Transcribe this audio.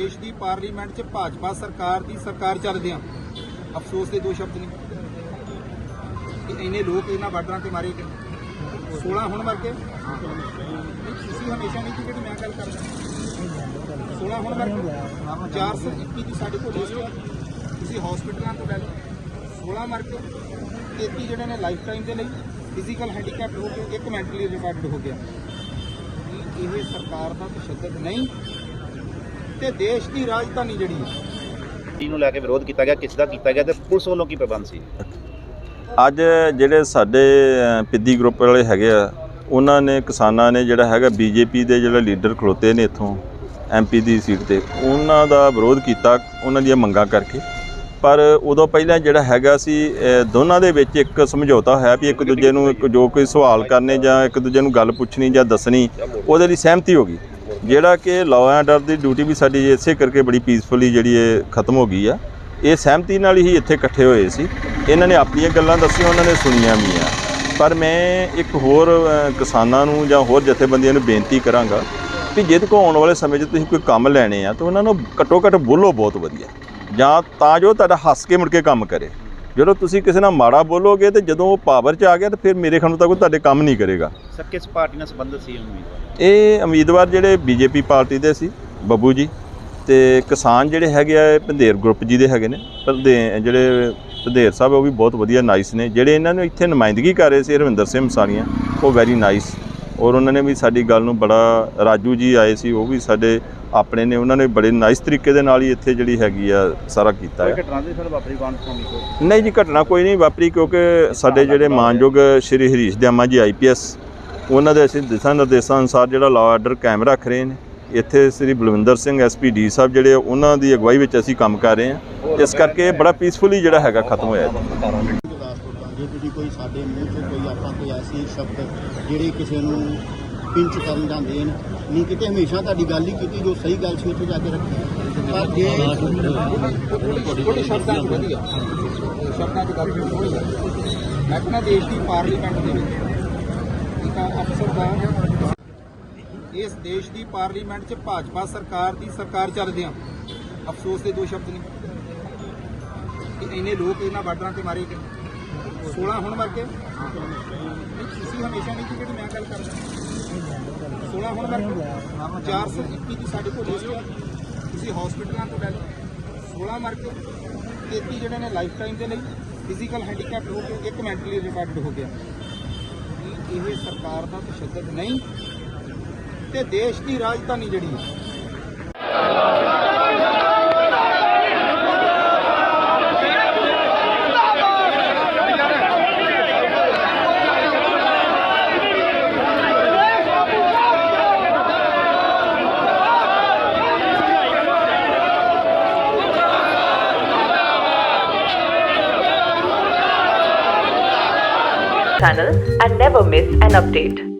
ਦੇਸ਼ ਦੀ ਪਾਰਲੀਮੈਂਟ 'ਚ ਭਾਜਪਾ ਸਰਕਾਰ ਦੀ ਸਰਕਾਰ ਚੱਲਦਿਆਂ ਅਫਸੋਸ ਦੇ ਦੋ ਸ਼ਬਦ ਨੇ। ਕਿ ਇੰਨੇ ਲੋਕ ਇਹਨਾਂ ਬਾਰਡਰਾਂ ਤੇ ਮਾਰੇ ਗਏ। 16 ਹੁਣ ਮਰ ਗਏ। ਤੁਸੀਂ ਹਮੇਸ਼ਾ ਨਹੀਂ ਸੀ ਜਿਹੜੀ ਮੈਂ ਗੱਲ ਕਰਦਾ। 16 ਹੁਣ ਮਰ ਗਏ। 421 ਦੀ ਸਾਡੇ ਕੋਲ ਲਿਸਟ ਹੈ ਤੁਸੀਂ ਹਸਪੀਟਲਾਂ ਤੋਂ ਲੈ ਲਓ। 16 ਮਰ ਗਏ। 33 ਜਿਹੜੇ ਨੇ ਲਾਈਫ ਟਾਈਮ ਦੇ ਲਈ ਫਿਜ਼ੀਕਲ ਹੈਂਡੀਕੈਪ ਹੋ ਕੇ ਇੱਕ ਮੈਂਟਲੀ ਰਿਟਾਰਡ ਹੋ ਗਿਆ। ਇਹ ਸਰਕਾਰ ਦਾ ਤਸ਼ੱਦਦ ਨਹੀਂ। ਤੇ ਦੇਸ਼ ਦੀ ਰਾਜਧਾਨੀ ਜਿਹੜੀ ਹੈ। ਨੂੰ ਲੈ ਕੇ ਵਿਰੋਧ ਕੀਤਾ ਗਿਆ ਕਿਸ ਦਾ ਕੀਤਾ ਗਿਆ ਤੇ ਪੁਲਿਸ ਵੱਲੋਂ ਕੀ ਪ੍ਰਬੰਧ ਸੀ? ਅੱਜ ਜਿਹੜੇ ਸਾਡੇ ਪਿੱਦੀ ਗਰੁੱਪ ਵਾਲੇ ਹੈਗੇ ਆ ਉਹਨਾਂ ਨੇ ਕਿਸਾਨਾਂ ਨੇ ਜਿਹੜਾ ਹੈਗਾ ਬੀਜੇਪੀ ਦੇ ਜਿਹੜੇ ਲੀਡਰ ਖਲੋਤੇ ਨੇ ਇੱਥੋਂ ਐਮਪੀ ਦੀ ਸੀਟ ਤੇ ਉਹਨਾਂ ਦਾ ਵਿਰੋਧ ਕੀਤਾ ਉਹਨਾਂ ਦੀਆਂ ਮੰਗਾਂ ਕਰਕੇ। ਪਰ ਉਦੋਂ ਪਹਿਲਾਂ ਜਿਹੜਾ ਹੈਗਾ ਸੀ ਦੋਨਾਂ ਦੇ ਵਿੱਚ ਇੱਕ ਸਮਝੌਤਾ ਹੋਇਆ ਵੀ ਇੱਕ ਦੂਜੇ ਨੂੰ ਇੱਕ ਜੋ ਕੋਈ ਸਵਾਲ ਕਰਨੇ ਜਾਂ ਇੱਕ ਦੂਜੇ ਨੂੰ ਗੱਲ ਪੁੱਛਣੀ ਜਾਂ ਦੱਸਣੀ ਉਹਦੇ ਲਈ ਸਹਿਮਤੀ ਹੋ ਗਈ। ਜਿਹੜਾ ਕਿ ਲਾਅ ਐਂਡ ਆਰਡਰ ਦੀ ਡਿਊਟੀ ਵੀ ਸਾਡੀ ਇਸੇ ਕਰਕੇ ਬੜੀ ਪੀਸਫੁਲੀ ਜਿਹੜੀ ਇਹ ਖਤਮ ਹੋ ਗਈ ਆ। ਇਹ ਸਹਿਮਤੀ ਨਾਲ ਹੀ ਇੱਥੇ ਇਕੱਠੇ ਹੋਏ ਸੀ। ਇਹਨਾਂ ਨੇ ਆਪਣੀਆਂ ਗੱਲਾਂ ਦੱਸੀਆਂ, ਉਹਨਾਂ ਨੇ ਸੁਣੀਆਂ ਵੀ ਆ। ਪਰ ਮੈਂ ਇੱਕ ਹੋਰ ਕਿਸਾਨਾਂ ਨੂੰ ਜਾਂ ਹੋਰ ਜਥੇਬੰਦੀਆਂ ਨੂੰ ਬੇਨਤੀ ਕਰਾਂਗਾ ਕਿ ਜਿਹਦੇ ਕੋ ਆਉਣ ਵਾਲੇ ਸਮੇਂ 'ਚ ਤੁਸੀਂ ਕੋਈ ਕੰਮ ਲੈਣੇ ਆ, ਤਾਂ ਉਹਨਾਂ ਨੂੰ ਘੱਟੋ ਘੱਟ ਬੋਲੋ ਬਹੁਤ ਵਧੀਆ। ਜਾਂ ਤਾਂ ਜੋ ਤੁਹਾਡਾ ਹੱਸ ਕੇ ਮੁੜ ਕੇ ਕੰਮ ਕਰੇ। ਜਦੋਂ ਤੁਸੀਂ ਕਿਸੇ ਨਾਲ ਮਾੜਾ ਬੋਲੋਗੇ ਤੇ ਜਦੋਂ ਉਹ ਪਾਵਰ 'ਚ ਆ ਗਿਆ ਤਾਂ ਫਿਰ ਮੇਰੇ ਖਿਆਲ ਨੂੰ ਤਾਂ ਕੋਈ ਤੁਹਾਡੇ ਕੰਮ ਨਹੀਂ ਕਰੇਗਾ। ਸਰ ਕਿਸ ਪਾਰਟੀ ਨਾਲ ਸੰਬੰਧਿਤ ਸੀ ਉਮੀਦਵਾਰ? ਇਹ ਉਮੀਦਵਾਰ ਜਿਹੜੇ ਬੀਜੇਪੀ ਪਾਰਟੀ ਦੇ ਸੀ ਬੱਬੂ ਜੀ ਤੇ ਕਿਸਾਨ ਜਿਹੜੇ ਹੈਗੇ ਆ ਇਹ ਪੰਧੇਰ ਗਰੁੱਪ ਜੀ ਦੇ ਹੈਗੇ ਨੇ। ਪੰਧੇ ਜਿਹੜੇ ਪੰਧੇਰ ਸਾਹਿਬ ਉਹ ਵੀ ਬਹੁਤ ਵਧੀਆ ਨਾਈਸ ਨੇ। ਜਿਹੜੇ ਇਹਨਾਂ ਨੂੰ ਇੱਥੇ ਨੁਮਾਇੰਦਗੀ ਕਰ ਰਹੇ ਸੀ ਰਵਿੰਦਰ ਸਿੰਘ ਮਸਾਣੀਆਂ ਉਹ ਵੈਰੀ ਨਾਈਸ ਔਰ ਉਹਨਾਂ ਨੇ ਵੀ ਸਾਡੀ ਗੱਲ ਨੂੰ ਬੜਾ ਰਾਜੂ ਜੀ ਆਏ ਸੀ ਉਹ ਵੀ ਸਾਡੇ ਆਪਣੇ ਨੇ ਉਹਨਾਂ ਨੇ ਬੜੇ ਨਾਈਸ ਤਰੀਕੇ ਦੇ ਨਾਲ ਹੀ ਇੱਥੇ ਜਿਹੜੀ ਹੈਗੀ ਆ ਸਾਰਾ ਕੀਤਾ ਹੈ ਘਟਨਾ ਦੇ ਸਰ ਵਾਪਰੀ ਕੌਣ ਸੁਣੀ ਨਹੀਂ ਜੀ ਘਟਨਾ ਕੋਈ ਨਹੀਂ ਵਾਪਰੀ ਕਿਉਂਕਿ ਸਾਡੇ ਜਿਹੜੇ ਮਾਨਯੋਗ ਸ਼੍ਰੀ ਹਰੀਸ਼ ਦਿਆਮਾ ਜੀ ਆਈਪੀਐਸ ਉਹਨਾਂ ਦੇ ਅਸੀਂ ਦਿਸ਼ਾ ਨਿਰਦੇਸ਼ਾਂ ਅਨੁਸਾਰ ਜਿਹੜਾ ਲਾਅ ਆਰਡਰ ਕਾਇਮ ਰੱਖ ਰਹੇ ਨੇ। ਇੱਥੇ ਸ੍ਰੀ ਬਲਵਿੰਦਰ ਸਿੰਘ ਐਸਪੀਡੀ ਸਾਹਿਬ ਜਿਹੜੇ ਉਹਨਾਂ ਦੀ ਅਗਵਾਈ ਵਿੱਚ ਅਸੀਂ ਕੰਮ ਕਰ ਰਹੇ ਹਾਂ। ਇਸ ਕਰਕੇ ਬੜਾ ਪੀਸਫੁਲੀ ਜਿਹੜਾ ਹੈਗਾ ਖਤਮ ਹੋਇਆ ਜੀ। ਜੇ ਤੁਸੀਂ ਕੋਈ ਸਾਡੇ ਮੂੰਹ 'ਚੋਂ ਕੋਈ ਆਪਾਂ ਕੋਈ ਐਸੇ ਸ਼ਬਦ ਜਿਹੜੇ ਕਿਸੇ ਨੂੰ ਪਿੰਚ ਕਰਨ ਜਾਂਦੇ ਦੇਣ, ਨਹੀਂ, ਕਿਤੇ ਹਮੇਸ਼ਾ ਤੁਹਾਡੀ ਗੱਲ ਹੀ ਕੀਤੀ, ਜੋ ਸਹੀ ਗੱਲ ਸੀ ਉੱਥੇ ਜਾ ਕੇ ਰੱਖੀ। ਪਰ ਜੇ ਛੋਟੇ ਸ਼ਬਦਾਂ 'ਚ ਵਧੀਆ ਸ਼ਬਦਾਂ 'ਚ ਗੱਲ ਹੋਈ ਮੈਂ ਕਹਿੰਦਾ ਦੇਸ਼ ਦੀ ਪਾਰਲੀਮੈਂਟ ਦੇ ਵਿੱਚ ਇੱਕ ਅਫਸਰ ਦਾ ਇਸ ਦੇਸ਼ ਦੀ ਪਾਰਲੀਮੈਂਟ 'ਚ ਭਾਜਪਾ ਸਰਕਾਰ ਦੀ ਸਰਕਾਰ ਚੱਲਦਿਆਂ ਅਫਸੋਸ ਦੇ ਦੋ ਸ਼ਬਦ ਨੇ। ਕਿ ਇੰਨੇ ਲੋਕ ਇਹਨਾਂ ਬਾਰਡਰਾਂ ਤੇ ਮਾਰੇ ਗਏ। 16 ਹੁਣ ਮਰ ਗਏ। ਤੁਸੀਂ ਹਮੇਸ਼ਾ ਨਹੀਂ ਸੀ ਜਿਹੜੀ ਮੈਂ ਗੱਲ ਕਰਦਾ। 16 ਹੁਣ ਮਰ ਗਏ। 421 ਦੀ ਸਾਡੇ ਕੋਲ ਲਿਸਟ ਹੈ। ਤੁਸੀਂ ਹਸਪੀਟਲਾਂ ਤੋਂ ਲੈ ਲਓ। 16 ਮਰ ਗਏ। 33 ਜਿਹੜੇ ਨੇ ਲਾਈਫ ਟਾਈਮ ਦੇ ਲਈ ਫਿਜ਼ੀਕਲ ਹੈਂਡੀਕੈਪ ਹੋ ਕੇ ਇੱਕ ਮੈਂਟਲੀ ਰਿਟਾਰਡ ਹੋ ਗਿਆ। ਕੀ ਇਹ ਸਰਕਾਰ ਦਾ ਤਸ਼ੱਦਦ ਨਹੀਂ? ਤੇ ਦੇਸ਼ ਦੀ ਰਾਜਧਾਨੀ ਜਿਹੜੀ ਹੈ channel and never miss an update.